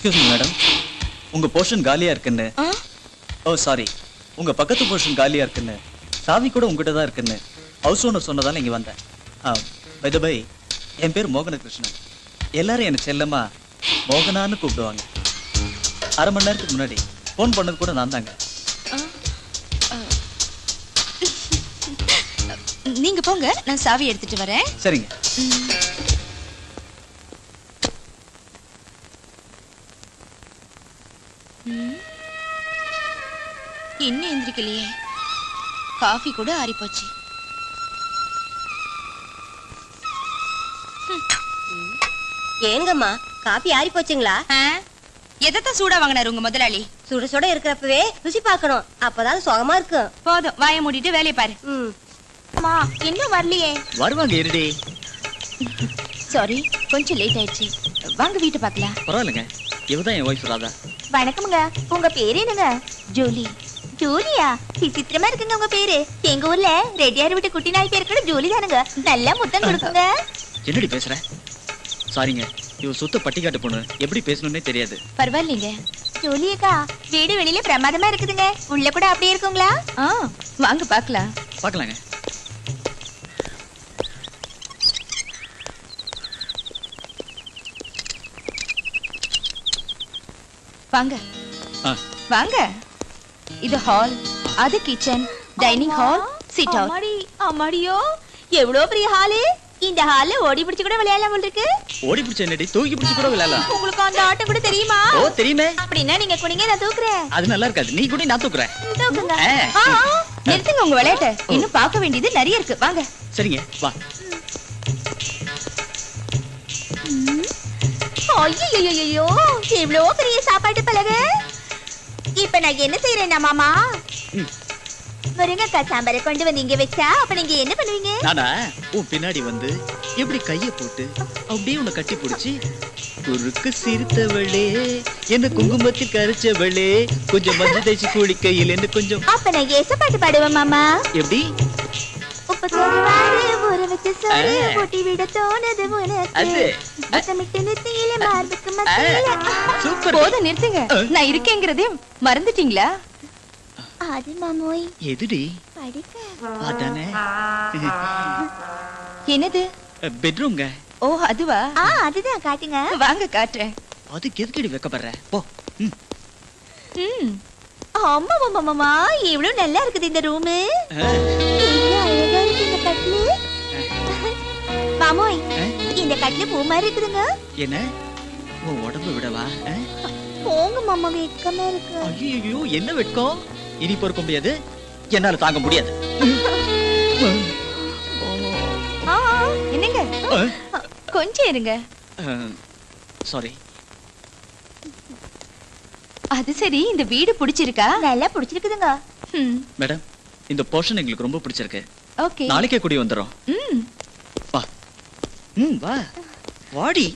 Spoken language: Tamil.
எக்ஸ்கியூஸ் மீ மேடம் உங்க போர்ஷன் காலியா இருக்குன்னு? ஓ சாரி உங்க பக்கத்து போர்ஷன் காலியா இருக்குன்னு. சாவி கூட உங்ககிட்ட தான் இருக்குன்னு. ஹவுஸ் ஓனர் சொன்னதால இங்க வந்தேன். பை பை என் பேர் மோகனகிருஷ்ணன். எல்லாரும் என்ன செல்லமா மோகனான்னு கூப்பிடுவாங்க. அரை மணி நேரத்துக்கு முன்னாடி ஃபோன் பண்ணது கூட நான் தாங்க நீங்க போங்க நான் சாவி எடுத்துட்டு வரேன். சரிங்க. இன்னும் எந்திரிக்கலையே? காஃபி கூட ஆறி போச்சு ஏங்கம்மா காபி ஆறி போச்சுங்களா எதத்தான் சூடா வாங்கினாரு உங்க முதலாளி? சுட சுட இருக்கிறப்பவே ருசி பார்க்கணும். அப்பதான் சுகமா இருக்கும். போதும் வாயை மூடிட்டு வேலையை பாரு. அம்மா இன்னும் வரலையே. வருவாங்க இருடி. சாரி கொஞ்சம் லேட் ஆயிடுச்சு. வாங்க வீட்டு பார்க்கலாம். பரவாயில்லைங்க. இவதான் என் ஒய்ஃப் ராதா வணக்கமுங்க. உங்க பேரு என்னங்க? ஜூலி. ஜூலியா? விசித்திரமா இருக்குங்க உங்க பேரு. எங்க ஊர்ல ரெட்டியார் விட்டு குட்டி நாய் பேர் கூட ஜூலி தானுங்க. நல்லா முத்தம் கொடுக்குங்க. என்னடி பேசுற? சாரிங்க இவ சுத்த பட்டிக்காட்டு பொண்ணு. எப்படி பேசணும்னே தெரியாது. பரவாயில்லைங்க. ஜூலியக்கா வீடு வெளியில பிரமாதமா இருக்குதுங்க. உள்ள கூட அப்படியே இருக்குங்களா? ஆ வாங்க பார்க்கலாம். பார்க்கலாங்க. வாங்க. வாங்க. இது ஹால் அது kitchen dining hall sit out அம்மாடி அம்மாடியோ எவ்வளவு பெரிய ஹாலு இந்த ஹால்ல ஓடி பிடிச்சு கூட விளையாடலாம் போல இருக்கு. ஓடி பிடிச்ச என்னடி தூக்கி பிடிச்சு கூட விளையாடலாம். உங்களுக்கு அந்த ஆட்டம் கூட தெரியுமா? ஓ தெரியுமே. அப்படின்னா நீங்க குனிங்க நான் தூக்குறேன். அது நல்லா இருக்காது. நீ கூட நான் தூக்குறேன். தூக்குங்க. ஆ. ஆ, ஆ. நிறுத்துங்க உங்க விளையாட்ட. இன்னும் பார்க்க வேண்டியது நிறைய இருக்கு. வாங்க. சரிங்க வா. ஐயையையையோ, இவ்ளோ பெரிய சாப்பாட்டு பலகை இப்ப நான் என்ன செய்யறேன்னா மாமா. முருங்கக்காய் சாம்பாரை கொண்டு வந்து இங்க வச்சா அப்ப நீங்க என்ன பண்ணுவீங்க? நானா? உன் பின்னாடி வந்து எப்படி கைய போட்டு அப்படியே உன்னை கட்டி பிடிச்சி குறுக்கு சிரித்தவளே என்ன குங்குமத்தில் கரைச்சவளே கொஞ்சம் மஞ்சள் தேய்ச்சி குளிக்கையில் என்ன கொஞ்சம் அப்ப நான் ஏச பாட்டு பாடுவேன் மாமா. எப்படி? உப்பு ஊற வச்சு சொல்லி ஆ. கூட்டி விட தோணுது உனக்கு அது. முத்தமிட்டு நெத்தியில மார்புக்கு மத்தியில சூப்பர் போதும் நிறுத்துங்க நான் இருக்கேங்கிறதே மறந்துட்டீங்களா அது மாமோய் எதுடி படிக்க அதானே என்னது பெட்ரூம்ங்க ஓ அதுவா ஆ அதுதான் காட்டுங்க வாங்க காட்டுறேன் அதுக்கு எதுக்கடி வைக்கப்படுற போ ம். ம் ஆமா மாமா மாமா இவ்வளவு நல்லா இருக்குது இந்த ரூமு மாமோய்? இந்த கட்லு பூ மாதிரி இருக்குதுங்க. என்ன? உன் உடம்பு விடவா? போங்க மாமா வெக்கமா இருக்கு. ஐயையோ என்ன வெட்கம்? இனி பொறுக்க முடியாது. என்னால தாங்க முடியாது. என்னங்க? கொஞ்சம் இருங்க. சாரி அது சரி இந்த வீடு பிடிச்சிருக்கா? நல்லா பிடிச்சிருக்குதுங்க. மேடம் இந்த போர்ஷன் எங்களுக்கு ரொம்ப பிடிச்சிருக்கு. ஓகே. நாளைக்கே கூடி வந்துடும் ம். ம் வா. வாடி.